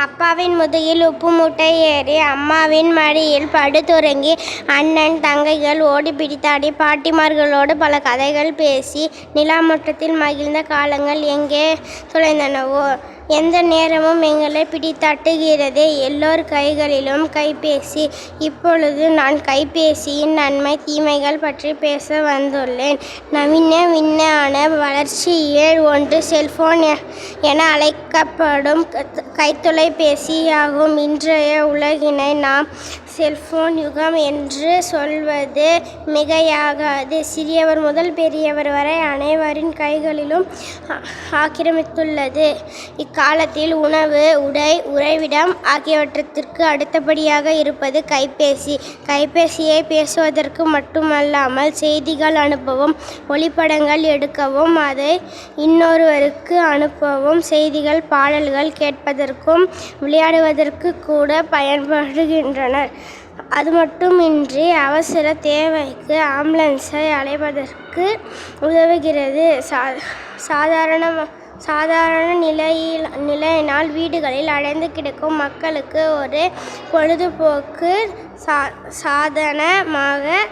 அப்பாவின் முதுகில் உப்பு மூட்டை ஏறி அம்மாவின் மடியில் படுத்துறங்கி அண்ணன் தங்கைகள் ஓடி பிடித்தாடி பாட்டிமார்களோடு பல கதைகள் பேசி நிலாமுற்றத்தில் மகிழ்ந்த காலங்கள் எங்கே தொலைந்தனவோ எந்த நேரமும் எங்களை பிடித்தட்டுகிறது. எல்லோர் கைகளிலும் கைபேசி. இப்பொழுது நான் கைபேசியின் நன்மை தீமைகள் பற்றி பேச வந்துள்ளேன். நவீன விஞ்ஞான வளர்ச்சியில் ஒன்று செல்போன் என அழைக்கப்படும் கைத்தொலைபேசியாகும் இன்றைய உலகினை நாம் செல்போன் யுகம் என்று சொல்வது மிகையாகாது. சிறியவர் முதல் பெரியவர் வரை அனைவரின் கைகளிலும் ஆக்கிரமித்துள்ளது. இக்காலத்தில் உணவு உடை உறைவிடம் ஆகியவற்றிற்கு அடுத்தபடியாக இருப்பது கைபேசி. கைபேசியை பேசுவதற்கு மட்டுமல்லாமல் செய்திகள் அனுப்பவும் ஒளிப்படங்கள் எடுக்கவும் அதை இன்னொருவருக்கு அனுப்பவும் செய்திகள் பாடல்கள் கேட்பதற்கும் விளையாடுவதற்கு கூட பயன்படுகின்றனர். அது மட்டுமின்றி அவசர தேவைக்கு ஆம்புலன்ஸை அழைப்பதற்கு உதவுகிறது. சா சாதாரண சாதாரண நிலையில் நிலையினால் வீடுகளில் அடைந்து கிடக்கும் மக்களுக்கு ஒரு பொழுதுபோக்கு சா சாதனமாக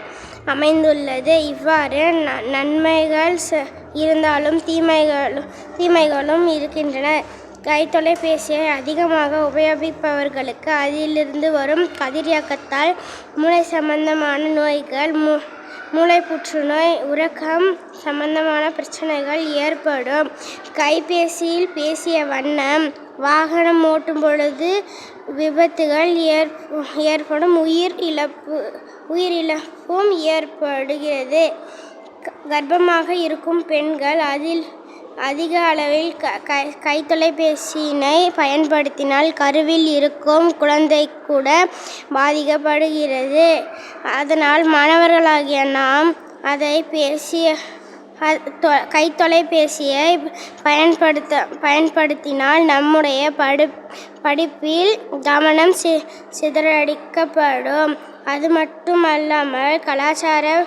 அமைந்துள்ளது. இவ்வாறு ந நன்மைகள் ச- இருந்தாலும் தீமைகளும் தீமைகளும் இருக்கின்றன. கைத்தொலைபேசியை அதிகமாக உபயோகிப்பவர்களுக்கு அதிலிருந்து வரும் கதிரியக்கத்தால் மூளை சம்பந்தமான நோய்கள் மூ மூளை புற்றுநோய் உறக்கம் சம்பந்தமான பிரச்சனைகள் ஏற்படும். கைபேசியில் பேசிய வண்ணம் வாகனம் ஓட்டும் பொழுது விபத்துகள் ஏற் ஏற்படும். உயிர் இழப்பு உயிரிழப்பும் ஏற்படுகிறது. க- கர்ப்பமாக இருக்கும் பெண்கள் அதில் அதிக அளவில் க கை கைத்தொலைபேசியினை பயன்படுத்தினால் கருவில் இருக்கும் குழந்தை கூட பாதிக்கப்படுகிறது. அதனால் மாணவர்களாகிய நாம் அதை பேசிய அ- தொ- கைத்தொலைபேசியை பயன்படுத்த பயன்படுத்தினால் நம்முடைய படு படிப்பில் கவனம் சி சிதறடிக்கப்படும். அது மட்டுமல்லாமல் கலாச்சார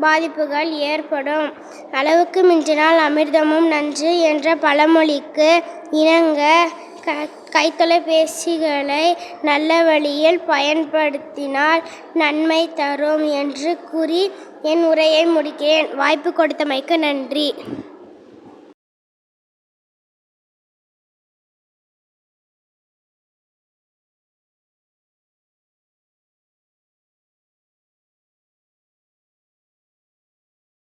பாதிப்புகள் ஏற்படும். அளவுக்கு மிஞ்சினால் அமிர்தமும் நன்று என்ற பழமொழிக்கு இணங்க க கைத்தொலைபேசிகளை நல்ல வழியில் பயன்படுத்தினால் நன்மை தரும் என்று கூறி என் உரையை முடிக்கிறேன். வாய்ப்பு கொடுத்தமைக்கு நன்றி.